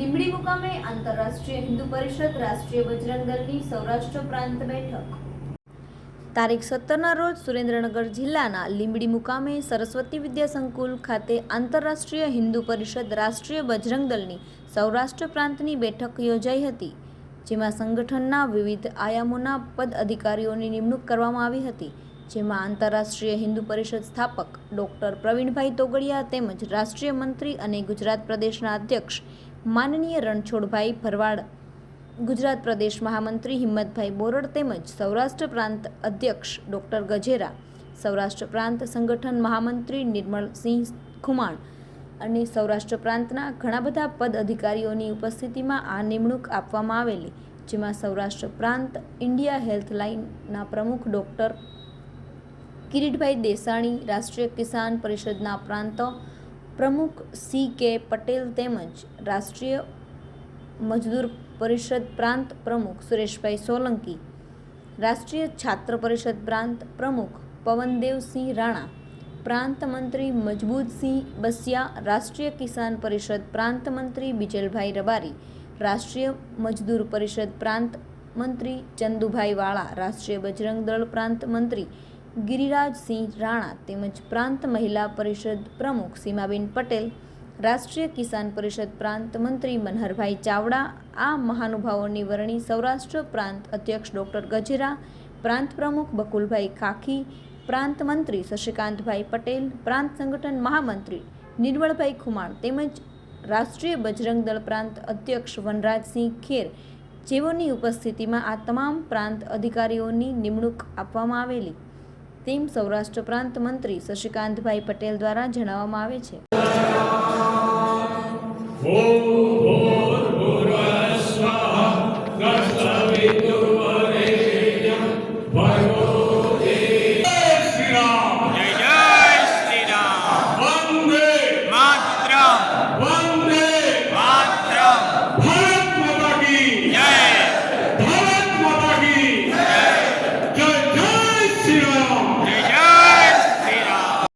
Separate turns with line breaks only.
લીંબડી મુકામે આંતરરાષ્ટ્રીય હિન્દુ પરિષદ, રાષ્ટ્રીય બજરંગ દળની સૌરાષ્ટ્ર પ્રાંત બેઠક. તારીખ સત્તરના રોજ સુરેન્દ્રનગર જિલ્લાના લીંબડી મુકામે સરસ્વતી વિદ્યા સંકુલ ખાતે આંતરરાષ્ટ્રીય હિન્દુ પરિષદ, રાષ્ટ્રીય બજરંગ દળની સૌરાષ્ટ્ર પ્રાંતની બેઠક યોજાઈ હતી, જેમાં સંગઠનના વિવિધ આયામોના પદ અધિકારીઓની નિમણૂક કરવામાં આવી હતી, જેમાં આંતરરાષ્ટ્રીય હિન્દુ પરિષદ સ્થાપક ડોક્ટર પ્રવીણભાઈ તોગડિયા તેમજ રાષ્ટ્રીય મંત્રી અને ગુજરાત પ્રદેશના અધ્યક્ષ માનનીય રણછોડભાઈ ભરવાડ, ગુજરાત પ્રદેશ મહામંત્રી હિંમતભાઈ બોરડ તેમજ સૌરાષ્ટ્ર પ્રાંત અધ્યક્ષ ડોક્ટર ગજેરા, સૌરાષ્ટ્ર પ્રાંત સંગઠન મહામંત્રી નિર્મળસિંહ ખુમાણ અને સૌરાષ્ટ્ર પ્રાંતના ઘણા બધા પદ અધિકારીઓની ઉપસ્થિતિમાં આ નિમણૂક આપવામાં આવેલી, જેમાં સૌરાષ્ટ્ર પ્રાંત ઇન્ડિયા હેલ્થ લાઇનના પ્રમુખ ડૉક્ટર કિરીટભાઈ દેસાણી, રાષ્ટ્રીય કિસાન પરિષદના પ્રાંત પ્રમુખ સી કે પટેલ તેમજ રાષ્ટ્રીય મજદૂર પરિષદ પ્રાંત પ્રમુખ સુરેશભાઈ સોલંકી, રાષ્ટ્રીય છાત્ર પરિષદ પ્રાંત પ્રમુખ પવનદેવસિંહ રાણા, પ્રાંત મંત્રી મજબૂતસિંહ બસિયા, રાષ્ટ્રીય કિસાન પરિષદ પ્રાંત મંત્રી બિજલભાઈ રબારી, રાષ્ટ્રીય મજદૂર પરિષદ પ્રાંત મંત્રી ચંદુભાઈ વાળા, રાષ્ટ્રીય બજરંગ દળ પ્રાંત મંત્રી ગિરિરાજસિંહ રાણા તેમજ પ્રાંત મહિલા પરિષદ પ્રમુખ સીમાબેન પટેલ, રાષ્ટ્રીય કિસાન પરિષદ પ્રાંત મંત્રી મનહરભાઈ ચાવડા, આ મહાનુભાવોની વરણી સૌરાષ્ટ્ર પ્રાંત અધ્યક્ષ ડોક્ટર ગજેરા, પ્રાંત પ્રમુખ બકુલભાઈ ખાખી, પ્રાંત મંત્રી શશિકાંતભાઈ પટેલ, પ્રાંત સંગઠન મહામંત્રી નિર્મળભાઈ ખુમાણ તેમજ રાષ્ટ્રીય બજરંગ દળ પ્રાંત અધ્યક્ષ વનરાજસિંહ ખેર, જેઓની ઉપસ્થિતિમાં આ તમામ પ્રાંત અધિકારીઓની નિમણૂક આપવામાં આવેલી. તેમ સૌરાષ્ટ્ર પ્રાંત મંત્રી શશિકાંતભાઈ પટેલ દ્વારા જણાવવામાં આવે છે.
Tira